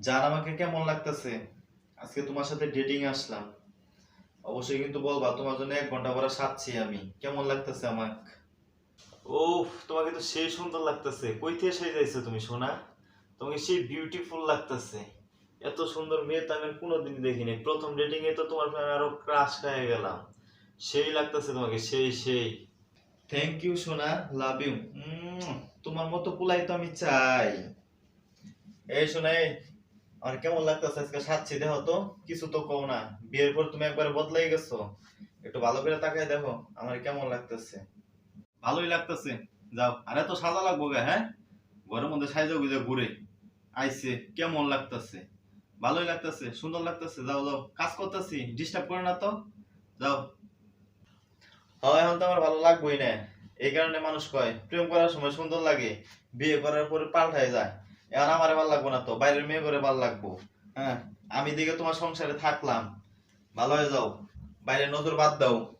জান আমাকে কেমন লাগতেছে? আজকে তোমার সাথে ডেটিং আসলাম। অবশ্যই কিন্তু বলবা তোমার জন্য এক ঘণ্টা পরে সাচ্ছি আমি। কেমন লাগতেছে আমার ও তোমাকে তো সেই সুন্দর লাগতেছে। কই থেকে সেই যাইছো তুমি সোনা? তোমাকে সেই বিউটিফুল লাগতেছে। এত সুন্দর মেয়ে তো আমি কোনোদিন দেখিনি। প্রথম ডেটিং এ তো তোমার প্রেমে আরও ক্রাশ খেয়ে গেলাম। সেই লাগতেছে তোমাকে সেই সেই। থ্যাংক ইউ সোনা। লাভ ইউ তোমার মতো পুলাই তো আমি চাই। এই এই। আর কেমন লাগতেছে আজকে সাচ্ছি দেখো তো কিছু তো কও না। বিয়ের পর তুমি একবারে বদলাই গেছো। একটু ভালো করে তাকাই দেখো আমার কেমন লাগতেছে। ভালোই লাগতেছে। যাও আরে তো সাজা লাগবো গে হ্যাঁ? ঘরের মধ্যে সাইজা গুজে ঘুরে আইছে কেমন লাগতেছে? ভালোই লাগতেছে সুন্দর লাগতেছে। যাও যাও কাজ করতেছি ডিস্টার্ব করে না তো। যাও। হয় এখন তো আমার ভালো লাগবেই না। এই কারণে মানুষ কয় প্রেম করার সময় সুন্দর লাগে বিয়ে করার পরে পাল্টায় যায়। এখন আমার ভালো লাগবো না তো, বাইরের মেয়ে করে ভালো লাগবো। হ্যাঁ আমি দিকে তোমার সংসারে থাকলাম। ভালো হয়ে যাও। বাইরে নজর বাদ দাও।